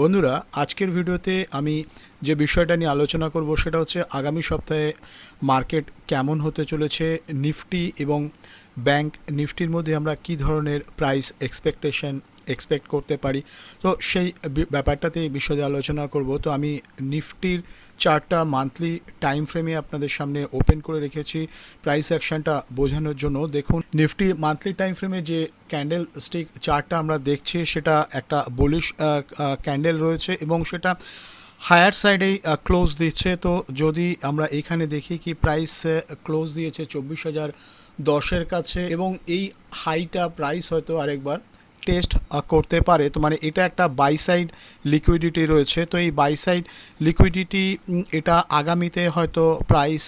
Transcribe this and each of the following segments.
বন্ধুরা, আজকের ভিডিওতে আমি যে বিষয়টা নিয়ে আলোচনা করব সেটা হচ্ছে আগামী সপ্তাহে মার্কেট কেমন হতে চলেছে, নিফটি এবং ব্যাংক নিফটির মধ্যে আমরা কি ধরনের প্রাইস এক্সপেকটেশন এক্সপেক্ট করতে পারি। তো সেই ব্যাপারটাতে বিশদে আলোচনা করব। তো আমি নিফটির চারটা মান্থলি টাইম ফ্রেমে আপনাদের সামনে ওপেন করে রেখেছি। প্রাইস অ্যাকশনটা বোঝানোর জন্য। দেখুন, নিফটি মান্থলি টাইম ফ্রেমে যে ক্যান্ডেল স্টিক চার্টটা আমরা দেখছি, সেটা একটা বলিশ ক্যান্ডেল রয়েছে এবং সেটা হায়ার সাইডেই ক্লোজ দিচ্ছে। তো যদি আমরা এখানে দেখি কি প্রাইস ক্লোজ দিয়েছে চব্বিশ হাজার দশের কাছে এবং এই হাইটা প্রাইস হয়তো আরেকবার টেস্ট করতে পারে। তো মানে এটা একটা বাই সাইড লিকুইডিটি রয়েছে। তো এই বাই সাইড লিকুইডিটি এটা আগামীতে হয়তো প্রাইস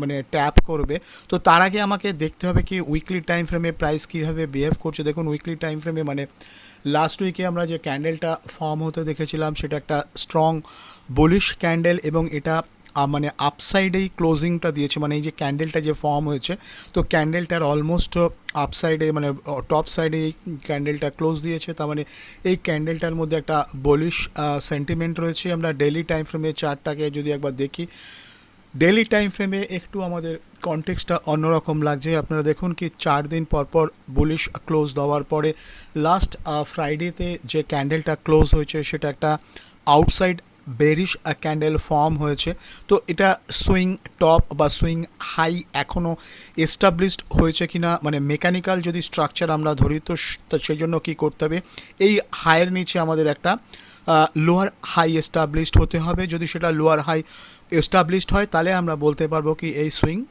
মানে ট্যাপ করবে। তো তার আগে আমাকে দেখতে হবে কি উইকলি টাইম ফ্রেমে প্রাইস কীভাবে বিহেভ করছে। দেখুন উইকলি টাইম ফ্রেমে মানে লাস্ট উইকে আমরা যে ক্যান্ডেলটা ফর্ম হতে দেখেছিলাম, সেটা একটা স্ট্রং বলিশ ক্যান্ডেল এবং এটা মানে আপসাইডেই ক্লোজিংটা দিয়েছে মানে এই যে ক্যান্ডেলটা যে ফর্ম হয়েছে, তো ক্যান্ডেলটার অলমোস্ট আপসাইডে মানে টপ সাইডে এই ক্যান্ডেলটা ক্লোজ দিয়েছে, তার মানে এই ক্যান্ডেলটার মধ্যে একটা বলিশ সেন্টিমেন্ট রয়েছে। আমরা ডেলি টাইম ফ্রেমে চারটাকে যদি একবার দেখি ডেলি টাইম ফ্রেমে একটু আমাদের কনটেক্সটটা অন্যরকম লাগছে। আপনারা দেখুন কি, চার দিন পর পর বুলিশ ক্লোজ দেওয়ার পরে লাস্ট ফ্রাইডেতে যে ক্যান্ডেলটা ক্লোজ হয়েছে, সেটা একটা আউটসাইড বেরিশ ক্যান্ডেল ফর্ম হয়েছে। তো এটা সুইং টপ বা সুইং হাই এখনও এস্টাবলিশড হয়েছে কি না মানে মেকানিক্যাল যদি স্ট্রাকচার আমরা ধরি, তো স- তো সেই জন্য কী করতে হবে? এই হাইয়ের নিচে আমাদের একটা লোয়ার হাই এস্টাবলিশড হতে হবে। যদি সেটা লোয়ার হাই এস্টাবলিশড হয়, তাহলে আমরা বলতে পারব কি এই সুইং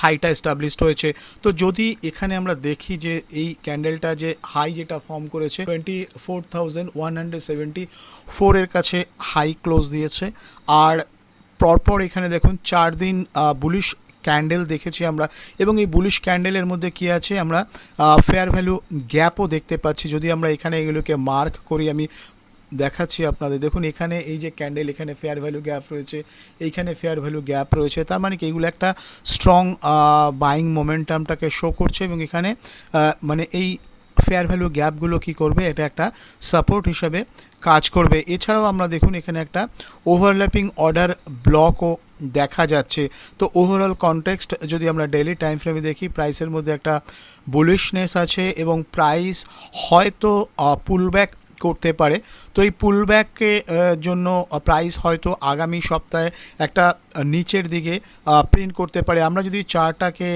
হাইটা এস্টাবলিশড হয়েছে। তো যদি এখানে আমরা দেখি যে এই ক্যান্ডেলটা যে হাই যেটা ফর্ম করেছে twenty four thousand one hundred seventy ফোরের কাছে হাই ক্লোজ দিয়েছে। আর পরপর এখানে দেখুন, চার দিন বুলিশ ক্যান্ডেল দেখেছি আমরা। এবং এই বুলিশ ক্যান্ডেলের মধ্যে কি আছে? আমরা ফেয়ার ভ্যালু গ্যাপও দেখতে পাচ্ছি। যদি আমরা এখানে এগুলোকে মার্ক করি, আমি দেখাচ্ছি আপনাদের। দেখুন, এখানে এই যে ক্যান্ডেল এখানে ফেয়ার ভ্যালু গ্যাপ রয়েছে, এইখানে ফেয়ার ভ্যালু গ্যাপ রয়েছে। তার মানে কি? এগুলো একটা স্ট্রং বাইং মোমেন্টামটাকে শো করছে এবং এখানে মানে এই ফেয়ার ভ্যালু গ্যাপগুলো কি করবে? এটা একটা সাপোর্ট হিসাবে কাজ করবে। এছাড়াও আমরা দেখুন, এখানে একটা ওভারল্যাপিং অর্ডার ব্লকও দেখা যাচ্ছে। তো ওভারঅল কনটেক্সট যদি আমরা ডেইলি টাইম ফ্রেমে দেখি প্রাইসের মধ্যে একটা বুলিশনেস আছে এবং প্রাইস হয়তো পুলব্যাক করতে পারে। তো এই পুলব্যাকে জন্য প্রাইস হয়তো আগামী সপ্তাহে একটা নিচের দিকে প্রিন্ট করতে পারে। আমরা যদি চারটাকে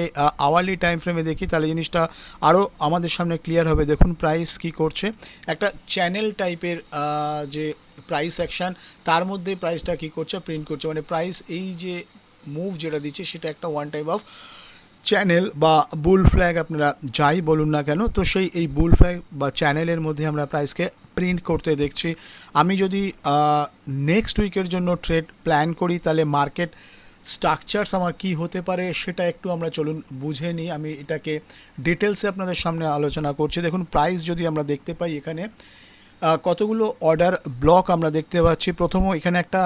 আওয়ারলি টাইম ফ্রেমে দেখি, তাহলে জিনিসটা আরও আমাদের সামনে ক্লিয়ার হবে। দেখুন প্রাইস কি করছে। একটা চ্যানেল টাইপের যে প্রাইস অ্যাকশন তার মধ্যে প্রাইসটা কি করছে প্রিন্ট করছে। মানে প্রাইস এই যে মুভ যেটা দিচ্ছে, সেটা একটা ওয়ান টাইপ অফ চ্যানেল বা বুল ফ্ল্যাগ আপনারা যাই বলুন না কেন, তো সেই এই বুল ফ্ল্যাগ বা চ্যানেলের মধ্যে আমরা প্রাইসকে প্রিন্ট করতে দেখছি। আমি যদি নেক্সট উইকের জন্য ট্রেড প্ল্যান করি, তাহলে মার্কেট স্ট্রাকচার্স আমার কি হতে পারে সেটা একটু আমরা চলুন বুঝে নিই। আমি এটাকে ডিটেলসে আপনাদের সামনে আলোচনা করছি। দেখুন প্রাইস যদি আমরা দেখতে পাই এখানে কতগুলো অর্ডার ব্লক আমরা দেখতে পাচ্ছি। প্রথম এখানে একটা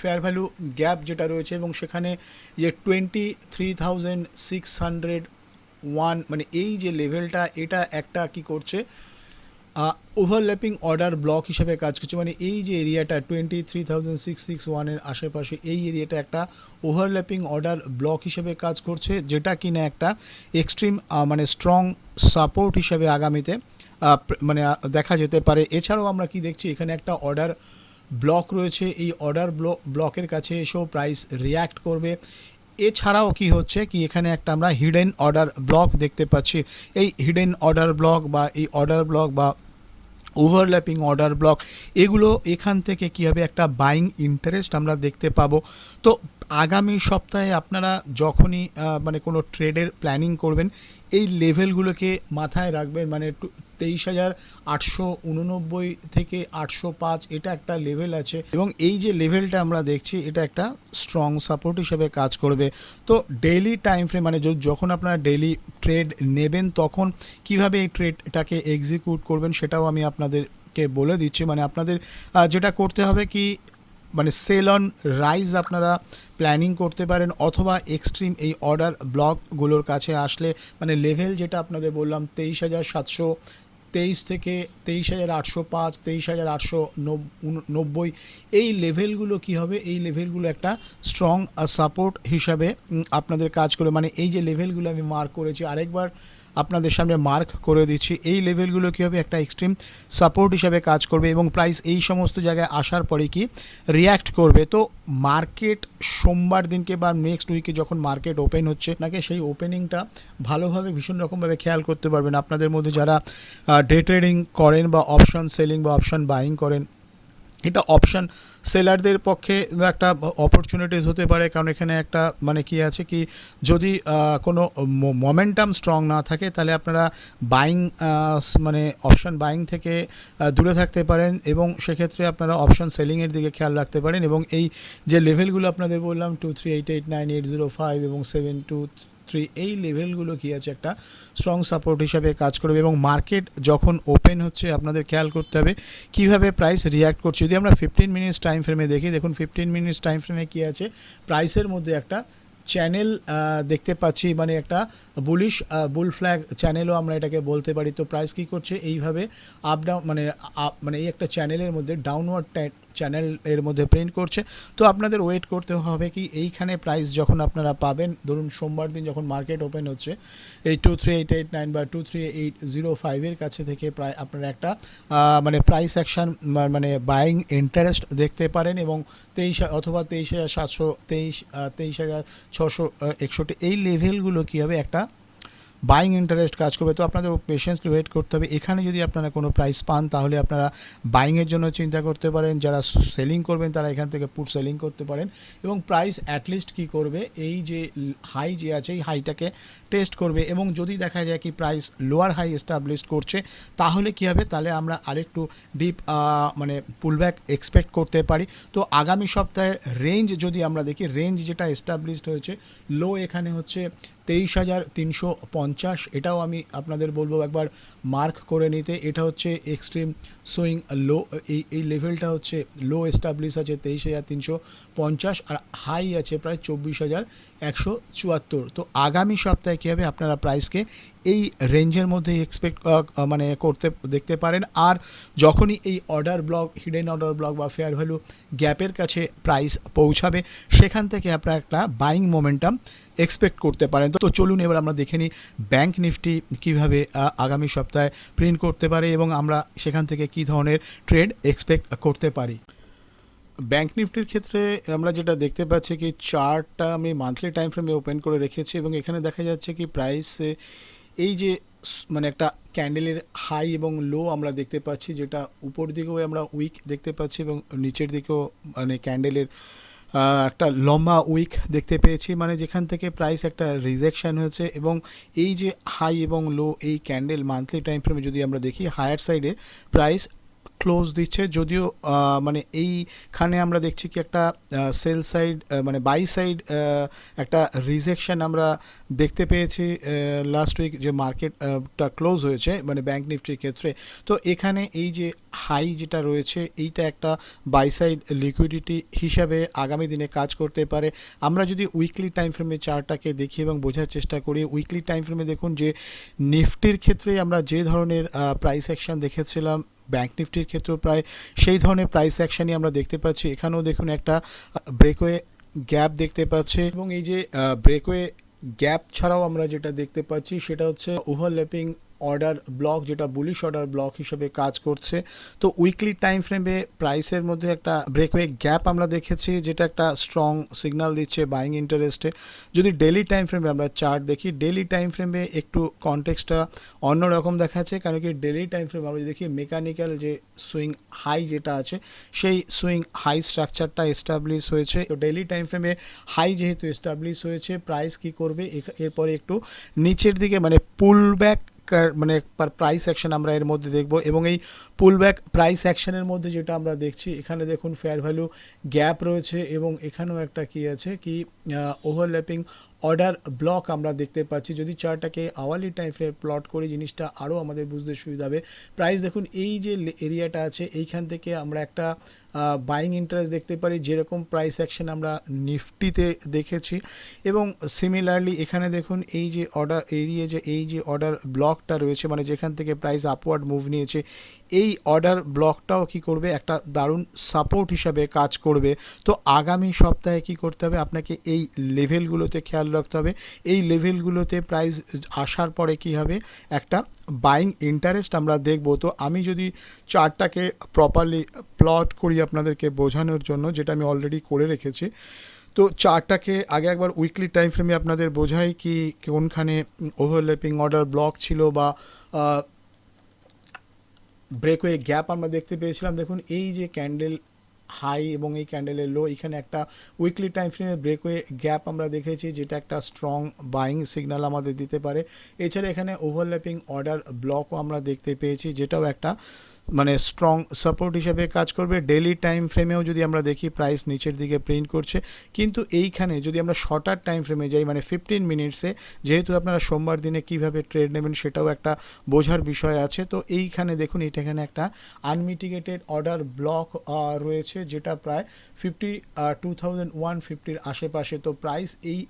ফেয়ার ভ্যালু গ্যাপ যেটা রয়েছে এবং সেখানে যে twenty three thousand six hundred one মানে এই যে লেভেলটা এটা একটা কি করছে? ওভারল্যাপিং অর্ডার ব্লক হিসেবে কাজ করছে। মানে এই যে এরিয়াটা twenty three thousand six six ওয়ানের আশেপাশে এই এরিয়াটা একটা ওভারল্যাপিং অর্ডার ব্লক হিসেবে কাজ করছে, যেটা কিনা একটা এক্সট্রিম মানে স্ট্রং সাপোর্ট হিসেবে আগামীতে মানে দেখা যেতে পারে। এছাড়াও আমরা কি দেখছি, এখানে একটা অর্ডার ব্লক রয়েছে, এই অর্ডার ব্লকের কাছে এসেও প্রাইস রিয়্যাক্ট করবে। এছাড়াও কি হচ্ছে কি, এখানে একটা আমরা হিডেন অর্ডার ব্লক দেখতে পাচ্ছি। এই হিডেন অর্ডার ব্লক বা এই অর্ডার ব্লক বা ওভারল্যাপিং অর্ডার ব্লক এগুলো এখান থেকে কী হবে, একটা বাইং ইন্টারেস্ট আমরা দেখতে পাবো। তো আগামী সপ্তাহে আপনারা যখনই মানে কোনো ট্রেডের প্ল্যানিং করবেন, এই লেভেলগুলোকে মাথায় রাখবেন মানে তেইশ হাজার আটশো উননব্বই থেকে আটশো পাঁচ, এটা একটা লেভেল আছে। এবং এই যে লেভেলটা আমরা দেখছি, এটা একটা স্ট্রং সাপোর্ট হিসেবে কাজ করবে। তো ডেইলি টাইম ফ্রেম মানে যখন আপনারা ডেইলি ট্রেড নেবেন, তখন কীভাবে এই ট্রেডটাকে এক্সিকিউট করবেন, সেটাও আমি আপনাদেরকে বলে দিচ্ছি। মানে আপনাদের যেটা করতে হবে কি মানে সেল অন রাইজ আপনারা প্ল্যানিং করতে পারেন, অথবা এক্সট্রিম এই অর্ডার ব্লকগুলোর কাছে আসলে মানে লেভেল যেটা আপনাদের বললাম, তেইশ হাজার সাতশো তেইশ থেকে তেইশ হাজার আটশো পাঁচ, তেইশ হাজার আটশো নব্বই, এই লেভেলগুলো কি হবে? এই লেভেলগুলো একটা স্ট্রং সাপোর্ট হিসাবে আপনাদের কাজ করে। মানে এই যে লেভেলগুলো আমি মার্ক করেছি, আরেকবার আপনাদের সামনে মার্ক করে দিচ্ছি। এই লেভেলগুলো কী হবে একটা এক্সট্রিম সাপোর্ট হিসাবে কাজ করবে এবং প্রাইস এই সমস্ত জায়গায় আসার পরে কি রিয়্যাক্ট করবে? তো মার্কেট সোমবার দিনকে বা নেক্সট উইকে যখন মার্কেট ওপেন হচ্ছে নাকি সেই ওপেনিংটা ভালোভাবে ভীষণ রকমভাবে খেয়াল করতে পারবেন। আপনাদের মধ্যে যারা ডে ট্রেডিং করেন বা অপশন সেলিং বা অপশন বাইং করেন এটা অপশন সেলারদের পক্ষে একটা অপরচুনিটিস হতে পারে, কারণ এখানে একটা মানে কি আছে কি, যদি কোনো মোমেন্টাম স্ট্রং না থাকে, তাহলে আপনারা বাইং মানে অপশন বাইং থেকে দূরে থাকতে পারেন এবং সেক্ষেত্রে আপনারা অপশন সেলিংয়ের দিকে খেয়াল রাখতে পারেন এবং এই যে লেভেলগুলো আপনাদের বললাম two three eight eight nine eight zero five এবং সেভেন টু থ্রি এই লেভেলগুলো কি আছে একটা স্ট্রং সাপোর্ট হিসাবে কাজ করবে এবং মার্কেট যখন ওপেন হচ্ছে আপনাদের খেয়াল করতে হবে কীভাবে প্রাইস রিয়্যাক্ট করছে। যদি আমরা ফিফটিন মিনিটস টাইম ফ্রেমে দেখি, দেখুন ফিফটিন মিনিটস টাইম ফ্রেমে কী আছে? প্রাইসের মধ্যে একটা চ্যানেল দেখতে পাচ্ছি মানে একটা বুলিশ বুল ফ্ল্যাগ চ্যানেলও আমরা এটাকে বলতে পারি। তো প্রাইস কী করছে? এইভাবে আপ ডাউন মানে মানে এই একটা চ্যানেলের মধ্যে ডাউনওয়ার্ড চ্যানেল এর মধ্যে প্রিন্ট করছে। তো আপনাদের ওয়েট করতে হবে কি এইখানে প্রাইস যখন আপনারা পাবেন, ধরুন সোমবার দিন যখন মার্কেট ওপেন হচ্ছে, এই two three eight eight nine বা টু থ্রি এইট জিরো ফাইভের কাছে থেকে প্রায় আপনারা একটা মানে প্রাইস অ্যাকশন মানে বাইং ইন্টারেস্ট দেখতে পারেন এবং তেইশ, অথবা তেইশ হাজার সাতশো তেইশ তেইশ হাজার ছশো একষট্টি, এই লেভেলগুলো কী হবে? একটা বাইং ইন্টারেস্ট কাজ করবে, তো আপনাদের পেশেন্সলি ওয়েট করতে হবে। এখানে যদি আপনারা কোনো প্রাইস পান, তাহলে আপনারা বাইংয়ের জন্য চিন্তা করতে পারেন। যারা সেলিং করবেন, তারা এখান থেকে পুট সেলিং করতে পারেন। এবং প্রাইস অ্যাটলিস্ট কি করবে? এই যে হাই যে আছে, এই হাইটাকে টেস্ট করবে। এবং যদি দেখা যায় কি প্রাইস লোয়ার হাই এস্টাবলিশ করছে, তাহলে কি হবে? তাহলে আমরা আরেকটু ডিপ মানে পুলব্যাক এক্সপেক্ট করতে পারি। তো আগামী সপ্তাহে রেঞ্জ যদি আমরা দেখি রেঞ্জ যেটা এস্টাবলিশড হয়েছে লো এখানে হচ্ছে তেইশ হাজার তিনশো পঞ্চাশ, এটাও আমি আপনাদের বলব একবার মার্ক করে নিতে। এটা হচ্ছে এক্সট্রিম সুইং লো এই এই লেভেলটা হচ্ছে লো এস্টাবলিশ আছে তেইশ হাজার তিনশো। পঞ্চাশ আর হাই আছে প্রায় চব্বিশ হাজার একশো চুয়াত্তর। তো আগামী সপ্তাহে কী হবে? আপনারা প্রাইসকে এই রেঞ্জের মধ্যে এক্সপেক্ট মানে করতে, দেখতে পারেন। আর যখনই এই order block hidden order block বা ফেয়ার ভ্যালু গ্যাপের কাছে প্রাইস পৌঁছাবে, সেখান থেকে আপনারা একটা বাইং মোমেন্টাম এক্সপেক্ট করতে পারেন। তো চলুন এবার আমরা দেখে নিই ব্যাংক নিফটি কীভাবে আগামী সপ্তাহে প্রিন্ট করতে পারে এবং আমরা সেখান থেকে কী ধরনের ট্রেড এক্সপেক্ট করতে পারি। ব্যাংক নিফটির ক্ষেত্রে আমরা যেটা দেখতে পাচ্ছি কি চার্টটা আমি মান্থলি টাইম ফ্রেমে ওপেন করে রেখেছি এবং এখানে দেখা যাচ্ছে কি প্রাইস এই যে মানে একটা ক্যান্ডেলের হাই এবং লো আমরা দেখতে পাচ্ছি, যেটা উপর দিকেও আমরা উইক দেখতে পাচ্ছি এবং নিচের দিকেও মানে ক্যান্ডেলের একটা লম্বা উইক দেখতে পেয়েছি। মানে যেখান থেকে প্রাইস একটা রিজেকশন হয়েছে এবং এই যে হাই এবং লো এই ক্যান্ডেল মান্থলি টাইম ফ্রেমে যদি আমরা দেখি হায়ার সাইডে প্রাইস ক্লোজ দিচ্ছে। যদিও মানে এইখানে আমরা দেখছি কি একটা সেল সাইড মানে বাই সাইড একটা রিজেকশন আমরা দেখতে পেয়েছি লাস্ট উইক যে মার্কেটটা ক্লোজ হয়েছে মানে ব্যাংক নিফটির ক্ষেত্রে। তো এখানে এই যে হাই যেটা রয়েছে, এইটা একটা বাই সাইড লিকুইডিটি হিসাবে আগামী দিনে কাজ করতে পারে। আমরা যদি উইকলি টাইম ফ্রেমে চার্টটাকে দেখি এবং বোঝার চেষ্টা করি উইকলি টাইম ফ্রেমে দেখুন যে নিফটির ক্ষেত্রে আমরা যে ধরনের প্রাইস অ্যাকশন দেখেছিলাম ব্যাংক নিফটির ক্ষেত্রেও প্রায় সেই ধরনের প্রাইস অ্যাকশনই আমরা দেখতে পাচ্ছি। এখানেও দেখুন একটা ব্রেকওয়ে গ্যাপ দেখতে পাচ্ছি এবং এই যে ব্রেকওয়ে গ্যাপ ছাড়াও আমরা যেটা দেখতে পাচ্ছি সেটা হচ্ছে ওভারল্যাপিং অর্ডার ব্লক যেটা বুলিশ অর্ডার ব্লক হিসেবে কাজ করছে। তো উইকলি টাইম ফ্রেমে প্রাইসের মধ্যে একটা ব্রেকওয়ে গ্যাপ আমরা দেখেছি, যেটা একটা স্ট্রং সিগন্যাল দিচ্ছে বাইং ইন্টারেস্টে যদি ডেলি টাইম ফ্রেমে আমরা চার্ট দেখি ডেলি টাইম ফ্রেমে একটু কনটেক্সটটা অন্যরকম দেখাচ্ছে, কারণ কি ডেলি টাইম ফ্রেমে আমরা যদি দেখি মেকানিক্যাল যে সুইং হাই যেটা আছে, সেই সুইং হাই স্ট্রাকচারটা এস্টাবলিশ হয়েছে। তো ডেলি টাইম ফ্রেমে হাই যেহেতু এস্টাবলিশ হয়েছে প্রাইস কি করবে এরপরে একটু নিচের দিকে মানে পুল ব্যাক মানে প্রাইস অ্যাকশন আমরা এর মধ্যে দেখব এবং এই পুল ব্যাক প্রাইস অ্যাকশনের মধ্যে যেটা আমরা দেখছি, এখানে দেখুন ফেয়ার ভ্যালু গ্যাপ রয়েছে এবং এখানেও একটা কি আছে কি ওভারল্যাপিং অর্ডার ব্লক আমরা দেখতে পাচ্ছি। যদি চারটাকে আওয়ারলি টাইম ফ্রেম প্লট করি, জিনিসটা আরও আমাদের বুঝতে সুবিধা হবে। প্রাইস দেখুন, এই যে এরিয়াটা আছে, এইখান থেকে আমরা একটা বাইং ইন্টারেস্ট দেখতে পারি। যেরকম প্রাইস অ্যাকশন আমরা নিফটিতে দেখেছি। এবং সিমিলারলি এখানে দেখুন, এই যে অর্ডার এরিয়া যে, এই যে অর্ডার ব্লকটা রয়েছে মানে যেখান থেকে প্রাইস আপওয়ার্ড মুভ নিয়েছে এই অর্ডার ব্লকটাও কি করবে? একটা দারুণ সাপোর্ট হিসাবে কাজ করবে। তো আগামী সপ্তাহে কি করতে হবে? আপনাকে এই লেভেলগুলোতে খেয়াল রাখতে হবে। এই লেভেলগুলোতে প্রাইস আসার পরে কি হবে? একটা বাইং ইন্টারেস্ট আমরা দেখব। তো আমি যদি চার্টটাকে প্রপারলি প্লট করি আপনাদেরকে বোঝানোর জন্য, যেটা আমি অলরেডি করে রেখেছি। তো চারটাকে আগে একবার উইকলি টাইম ফ্রেমে আপনাদের বোঝাই কি, কোনখানে ওভারল্যাপিং অর্ডার ব্লক ছিল বা ব্রেকওয়ে গ্যাপ আমরা দেখতে পেয়েছিলাম। দেখুন, এই যে ক্যান্ডেল হাই এবং এই ক্যান্ডেলের লো এখানে একটা উইকলি টাইম ফ্রেমে ব্রেকওয়ে গ্যাপ আমরা দেখেছি, যেটা একটা স্ট্রং বাইং সিগনাল আমাদের দিতে পারে। এছাড়া এখানে ওভারল্যাপিং অর্ডার ব্লকও আমরা দেখতে পেয়েছি, যেটাও একটা মানে স্ট্রং সাপোর্ট হিসেবে কাজ করবে। ডেলি টাইম ফ্রেমেও যদি আমরা দেখি প্রাইস নিচের দিকে প্রিন্ট করছে। কিন্তু এইখানে যদি আমরা শর্টার টাইম ফ্রেমে যাই মানে ফিফটিন মিনিটসে যেহেতু আপনারা সোমবার দিনে কীভাবে ট্রেড নেবেন সেটাও একটা বোঝার বিষয় আছে। তো এইখানে দেখুন, এটা এখানে একটা আনমিটিগেটেড অর্ডার ব্লক রয়েছে, যেটা প্রায় ফিফটি টু থাউজেন্ড ওয়ান ফিফটির আশেপাশে। তো প্রাইস এই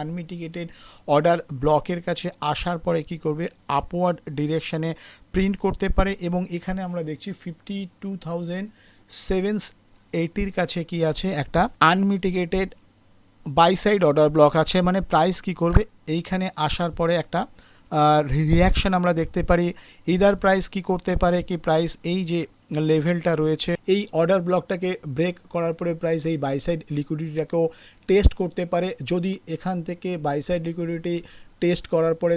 আনমিটিগেটেড অর্ডার ব্লকের কাছে আসার পরে কি করবে? আপওয়ার্ড ডিরেকশানে প্রিন্ট করতে পারে এবং এখানে আমরা দেখছি ফিফটি টু থাউজেন্ড সেভেন এইটির কাছে কি আছে? একটা unmitigated buy side order block আছে। মানে প্রাইস কি করবে? এইখানে আসার পরে একটা রিয়াকশন আমরা দেখতে পারি। ইদার প্রাইস কি করতে পারে? কি প্রাইস এই যে লেভেলটা রয়েছে। এই অর্ডার ব্লকটাকে ব্রেক করার পরে প্রাইস এই বাইসাইড লিকুইডিটিটাকেও টেস্ট করতে পারে। যদি এখান থেকে বাইসাইড লিকুইডিটি টেস্ট করার পরে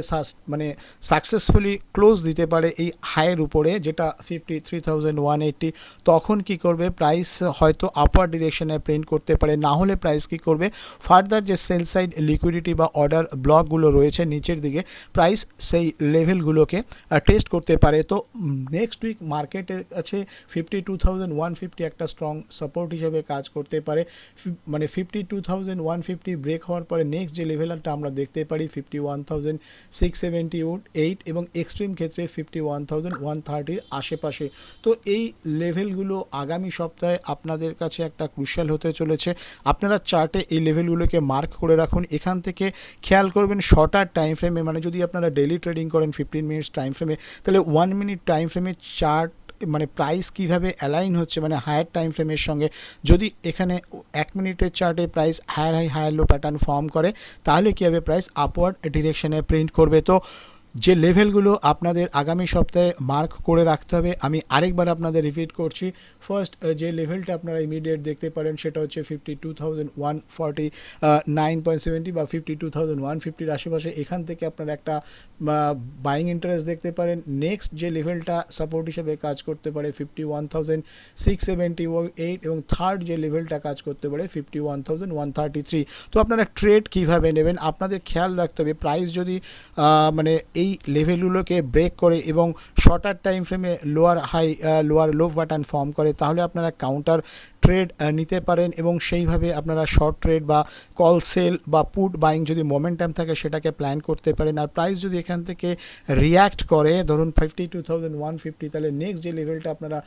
মানে সাকসেসফুলি ক্লোজ দিতে পারে এই হাইয়ের উপরে, যেটা fifty three thousand one eighty তখন কি করবে? প্রাইস হয়তো আপার ডিরেকশনে প্রিন্ট করতে পারে। না হলে প্রাইস কি করবে? ফার্দার যে সেল সাইড লিকুইডিটি বা অর্ডার ব্লকগুলো রয়েছে নিচের দিকে প্রাইস সেই লেভেলগুলোকে টেস্ট করতে পারে। তো নেক্সট উইক মার্কেটের কাছে fifty two thousand one fifty একটা স্ট্রং সাপোর্ট হিসেবে কাজ করতে পারে। মানে fifty two thousand one fifty break হওয়ার পরে নেক্সট যে লেভেলটা আমরা দেখতে পারি fifty one thousand six seventy eight এবং এক্সট্রিম ক্ষেত্রে ফিফটি ওয়ান থাউজেন্ড ওয়ান থার্টির আশেপাশে। তো এই লেভেলগুলো আগামী সপ্তাহে আপনাদের কাছে একটা ক্রুশাল হতে চলেছে। আপনারা চার্টে এই লেভেলগুলোকে মার্ক করে রাখুন। এখান থেকে খেয়াল করবেন শর্টার টাইম ফ্রেমে মানে যদি আপনারা ডেলি ট্রেডিং করেন ফিফটিন মিনিটস টাইম ফ্রেমে তাহলে ওয়ান মিনিট টাইম ফ্রেমে চার্ট মানে প্রাইস কীভাবে অ্যালাইন হচ্ছে মানে হায়ার টাইম ফ্রেমের সঙ্গে যদি এখানে এক মিনিটের চার্টে price higher high higher low pattern form করে, তাহলে কী হবে? প্রাইস আপওয়ার্ড ডিরেকশনে প্রিন্ট করবে। তো যে লেভেলগুলো আপনাদের আগামী সপ্তাহে মার্ক করে রাখতে হবে, আমি আরেকবার আপনাদের রিপিট করছি। ফার্স্ট যে লেভেলটা আপনারা ইমিডিয়েট দেখতে পারেন, সেটা হচ্ছে fifty two thousand one forty nine point seventy বা ফিফটি টু থাউজেন্ড ওয়ান ফিফটির আশেপাশে। এখান থেকে আপনারা একটা বাইং ইন্টারেস্ট দেখতে পারেন। নেক্সট যে লেভেলটা সাপোর্ট হিসেবে কাজ করতে পারে fifty one thousand six seventy eight এবং থার্ড যে লেভেলটা কাজ করতে পারে fifty one thousand one thirty three তো আপনারা ট্রেড কীভাবে নেবেন? আপনাদের খেয়াল রাখতে হবে। প্রাইস যদি মানে এই লেভেলগুলোকে ব্রেক করে এবং শর্টার টাইম ফ্রেমে lower high lower low pattern form করে, তাহলে আপনারা কাউন্টার ট্রেড নিতে পারেন এবং সেইভাবে আপনারা শর্ট ট্রেড বা কল সেল বা পুট বাইং যদি মোমেন্টাম থাকে, সেটাকে প্ল্যান করতে পারেন। আর প্রাইস যদি এখান থেকে রিয়্যাক্ট করে, ধরুন fifty two thousand one fifty তাহলে নেক্সট যে লেভেলটা আপনারা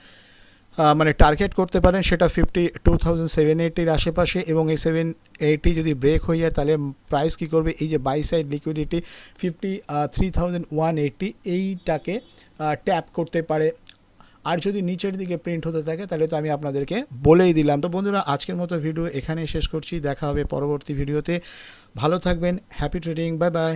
মানে টার্গেট করতে পারেন, সেটা ফিফটি টু থাউজেন্ড সেভেন এইটির আশেপাশে এবং এই সেভেন এইটি যদি ব্রেক হয়ে যায়, তাহলে প্রাইস কী করবে? এই যে buy side liquidity fifty three thousand one eighty এইটাকে ট্যাপ করতে পারে। আর যদি নিচের দিকে প্রিন্ট হতে থাকে, তাহলে তো আমি আপনাদেরকে বলেই দিলাম। তো বন্ধুরা, আজকের মতো ভিডিও এখানেই শেষ করছি। দেখা হবে পরবর্তী ভিডিওতে ভালো থাকবেন হ্যাপি ট্রেডিং বাই বাই